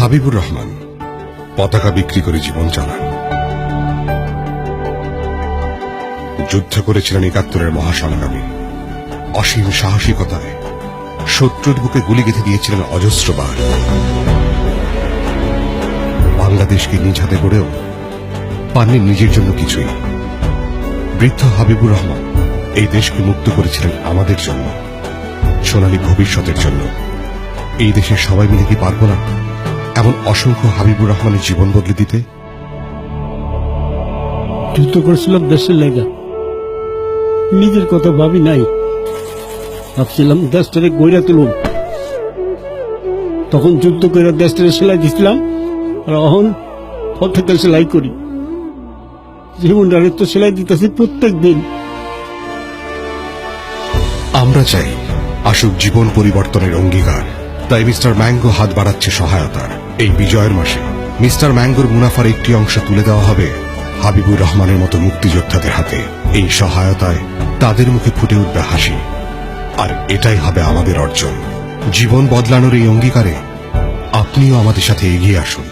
হাবিবুর রহমান, পতাকা বিক্রি করে জীবন চালান। যুদ্ধ করেছিলেন একাত্তরের মহাসংগ্রামী অসীম সাহসিকতায় শত্রুর বুকে গুলি গেঁথে দিয়েছিলেন অজস্রবার বাংলাদেশকে নিজ হাতে গড়েও পাননি নিজের জন্য কিছুই। বৃদ্ধ হাবিবুর রহমান এই দেশকে মুক্ত করেছিলেন আমাদের জন্য। সোনালী ভবিষ্যতের জন্য। এই দেশের সবাই মিলে কি পারব না? এমন অসংখ্য হাবিবুর রহমানের জীবন বদলে দিতে? যুদ্ধ করেছিলাম দেশের লেগা। নিজের কথা ভাবি নাই। ভাবছিলাম দেশটারে গইরা তুলুম। তখন যুদ্ধ করে দেশটারে সেলাই দিছিলাম আর এখন পথেকে সেলাই করি। জীবনটারে তো সেলাই দিতেছি প্রত্যেক দিন। আমরা চাই আসুক জীবন পরিবর্তনের অঙ্গীকার। তাই মিস্টার ম্যাঙ্গো হাত বাড়াচ্ছে সহায়তার। এই বিজয়ের মাসে মিস্টার ম্যাঙ্গোর মুনাফার একটি অংশ তুলে দেওয়া হবে হাবিবুর রহমানের মতো মুক্তিযোদ্ধাদের হাতে। এই সহায়তায় তাদের মুখে ফুটে উঠবে হাসি। আর এটাই হবে আমাদের অর্জন। জীবন বদলানোর এই অঙ্গীকারে আপনিও আমাদের সাথে এগিয়ে আসুন।